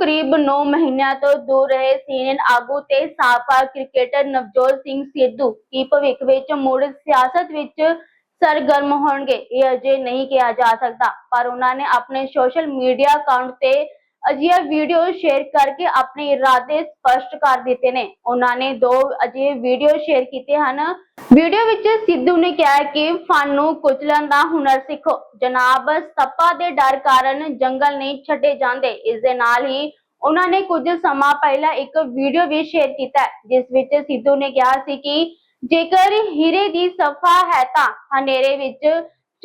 ਕਰੀਬ 9 ਮਹੀਨਿਆਂ ਤੋਂ ਦੂਰ ਰਹੇ ਸੀਨੀਅਰ ਆਗੂ ਤੇ ਸਾਬਕਾ ਕ੍ਰਿਕਟਰ ਨਵਜੋਤ ਸਿੰਘ ਸਿੱਧੂ, ਕੀ ਭਵਿੱਖ ਵਿੱਚ ਮੁੜ ਸਿਆਸਤ ਵਿੱਚ ਸਰਗਰਮ ਹੋਣਗੇ, ਇਹ ਅਜੇ ਨਹੀਂ ਕਿਹਾ ਜਾ ਸਕਦਾ, ਪਰ ਉਹਨਾਂ ਨੇ ਆਪਣੇ ਸੋਸ਼ਲ ਮੀਡੀਆ ਅਕਾਊਂਟ ਤੇ ਅਜਿਹਾ ਵੀਡੀਓ ਸ਼ੇਅਰ ਕਰਕੇ ਆਪਣੇ ਇਰਾਦੇ ਸਪਸ਼ਟ ਕਰ ਦਿੱਤੇ ਨੇ। ਉਹਨਾਂ ਨੇ ਦੋ ਅਜਿਹੇ ਵੀਡੀਓ ਸ਼ੇਅਰ ਕੀਤੇ ਹਨ। ਵੀਡੀਓ ਵਿੱਚ ਸਿੱਧੂ ਨੇ ਕਿਹਾ ਕਿ ਫਨ ਨੂੰ ਕੁਚਲਣ ਦਾ ਹੁਨਰ ਸਿੱਖੋ। ਜਨਾਬ ਸੱਪਾ ਦੇ ਡਰ ਕਾਰਨ ਜੰਗਲ ਨਹੀਂ ਛੱਡੇ ਜਾਂਦੇ। ਇਸ ਦੇ ਨਾਲ ਹੀ ਉਹਨਾਂ ਨੇ ਕੁਝ ਸਮਾਂ ਪਹਿਲਾਂ ਇੱਕ ਵੀਡੀਓ ਵੀ ਸ਼ੇਅਰ ਕੀਤਾ ਜਿਸ ਵਿੱਚ ਸਿੱਧੂ ਨੇ ਕਿਹਾ ਸੀ ਕਿ ਜੇਕਰ ਹੀਰੇ ਦੀ ਸਫਾ ਹੈ ਤਾਂ ਹਨੇਰੇ ਵਿੱਚ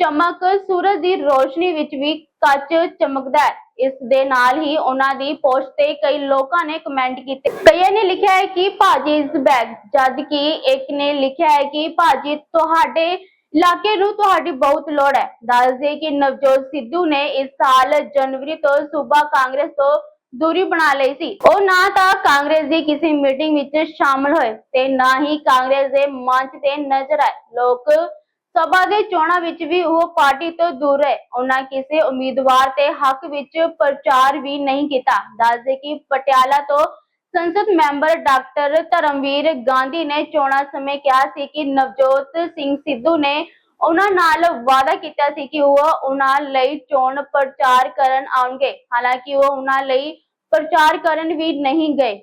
ਚਮਕ ਸੂਰਜ ਦੀ ਰੋਸ਼ਨੀ ਵਿੱਚ ਵੀ ਕੱਚ ਚਮਕਦਾ ਹੈ। ਇਸ ਦੇ ਨਾਲ ਹੀ ਉਹਨਾਂ ਦੀ ਪੋਸਟ ਤੇ ਕਈ ਲੋਕਾਂ ਨੇ ਕਮੈਂਟ ਕੀਤੇ। ਕਈਆਂ ਨੇ ਲਿਖਿਆ ਹੈ ਕਿ ਭਾਜੀ ਇਸ ਬੈਗ ਜਦ ਕਿ ਇੱਕ ਨੇ ਲਿਖਿਆ ਹੈ ਕਿ ਭਾਜੀ ਤੁਹਾਡੇ ਇਲਾਕੇ ਨੂੰ ਤੁਹਾਡੀ ਬਹੁਤ ਲੋੜ ਹੈ। ਦੱਸਦੇ ਕਿ ਨਵਜੋਤ ਸਿੱਧੂ ਨੇ ਇਸ ਸਾਲ ਜਨਵਰੀ ਤੋਂ ਸੂਬਾ ਕਾਂਗਰਸ ਤੋਂ ਦੂਰੀ ਬਣਾ ਲਈ ਸੀ। ਉਹ ਨਾ ਤਾਂ ਕਾਂਗਰਸ ਦੀ ਕਿਸੇ ਮੀਟਿੰਗ ਵਿੱਚ ਸ਼ਾਮਲ ਹੋਏ ਤੇ ਨਾ ਹੀ ਕਾਂਗਰਸ ਦੇ ਮੰਚ ਤੇ ਨਜ਼ਰ ਆਏ। ਲੋਕ ਸਭਾ ਦੇ ਚੋਣਾਂ ਵਿੱਚ ਵੀ ਉਹ ਪਾਰਟੀ ਤੋਂ ਦੂਰ ਰਹੇ। ਉਹਨਾਂ ਕਿਸੇ ਉਮੀਦਵਾਰ ਦੇ ਹੱਕ ਵਿੱਚ ਪ੍ਰਚਾਰ ਵੀ ਨਹੀਂ ਕੀਤਾ। ਦੱਸਦੇ ਕਿ ਪਟਿਆਲਾ ਤੋਂ ਸੰਸਦ ਮੈਂਬਰ ਡਾਕਟਰ ਧਰਮਵੀਰ ਗਾਂਧੀ ਨੇ ਚੋਣਾਂ ਸਮੇਂ ਕਿਹਾ ਸੀ ਕਿ ਨਵਜੋਤ ਸਿੰਘ ਸਿੱਧੂ ਨੇ ਉਹਨਾਂ ਨਾਲ ਵਾਅਦਾ ਕੀਤਾ ਸੀ ਕਿ ਉਹ ਉਹਨਾਂ ਲਈ ਚੋਣ ਪ੍ਰਚਾਰ ਕਰਨ ਆਉਣਗੇ। ਹਾਲਾਂਕਿ ਉਹ ਉਹਨਾਂ ਲਈ ਪ੍ਰਚਾਰ ਕਰਨ ਵੀ ਨਹੀਂ ਗਏ।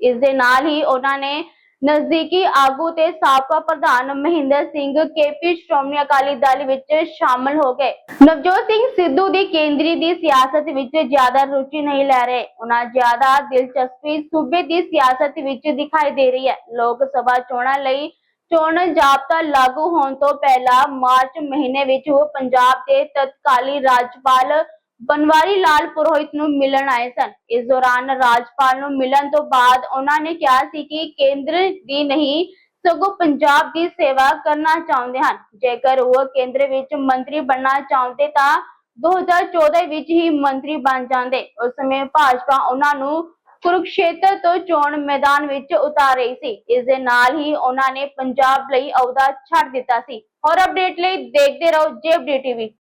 ਇਸ ਦੇ ਨਾਲ ਹੀ ਉਹਨਾਂ ਨੇ ਨਜ਼ਦੀਕੀ ਆਗੂ ਤੇ ਸਾਬਕਾ ਪ੍ਰਧਾਨ ਮਹਿੰਦਰ ਸਿੰਘ ਕੇਪੀ ਸ਼੍ਰੋਮਣੀ ਅਕਾਲੀ ਦਲ ਵਿੱਚ ਸ਼ਾਮਲ ਹੋ ਗਏ। ਨਵਜੋਤ ਸਿੰਘ ਸਿੱਧੂ ਦੀ ਕੇਂਦਰੀ ਦੀ ਸਿਆਸਤ ਵਿੱਚ ਜ਼ਿਆਦਾ ਰੁਚੀ ਨਹੀਂ ਲੈ ਰਹੇ। ਉਹਨਾਂ ਜ਼ਿਆਦਾ ਦਿਲਚਸਪੀ ਸੂਬੇ ਦੀ ਸਿਆਸਤ ਵਿੱਚ ਦਿਖਾਈ ਦੇ ਰਹੀ ਹੈ। ਲੋਕ ਸਭਾ ਚੋਣਾਂ ਲਈ ਚੋਣ ਜਾਬਤਾ ਲਾਗੂ ਹੋਣ ਤੋਂ ਪਹਿਲਾਂ ਮਾਰਚ ਮਹੀਨੇ ਵਿੱਚ ਉਹ ਪੰਜਾਬ ਦੇ ਤਤਕਾਲੀ ਰਾਜਪਾਲ ਬਨਵਾਰੀ ਲਾਲ ਪੁਰੋਹਿਤ ਨੂੰ ਮਿਲਣ ਆਏ ਸਨ। ਇਸ ਦੌਰਾਨ ਰਾਜਪਾਲ ਨੂੰ ਮਿਲਣ ਤੋਂ ਬਾਅਦ ਉਹਨਾਂ ਨੇ ਕਿਹਾ ਸੀ ਕਿ ਕੇਂਦਰ ਦੀ ਨਹੀਂ, ਸਗੋਂ ਪੰਜਾਬ ਦੀ ਸੇਵਾ ਕਰਨਾ ਚਾਹੁੰਦੇ ਹਨ। ਜੇਕਰ ਉਹ ਕੇਂਦਰ ਵਿੱਚ ਮੰਤਰੀ ਬਣਨਾ ਚਾਹੁੰਦੇ ਤਾਂ 2014 ਵਿੱਚ ਹੀ ਮੰਤਰੀ ਬਣ ਜਾਂਦੇ। ਉਸ ਸਮੇਂ ਭਾਜਪਾ ਉਹਨਾਂ ਨੂੰ ਕੁਰੂਕਸ਼ੇਤਰ ਤੋਂ ਚੋਣ ਮੈਦਾਨ ਵਿੱਚ ਉਤਾਰ ਰਹੀ ਸੀ। ਇਸ ਦੇ ਨਾਲ ਹੀ ਉਹਨਾਂ ਨੇ ਪੰਜਾਬ ਲਈ ਅਹੁਦਾ ਛੱਡ ਦਿੱਤਾ ਸੀ। ਹੋਰ ਅਪਡੇਟ ਲਈ ਦੇਖਦੇ ਰਹੋ ਜੇਬਡੀ ਟੀਵੀ।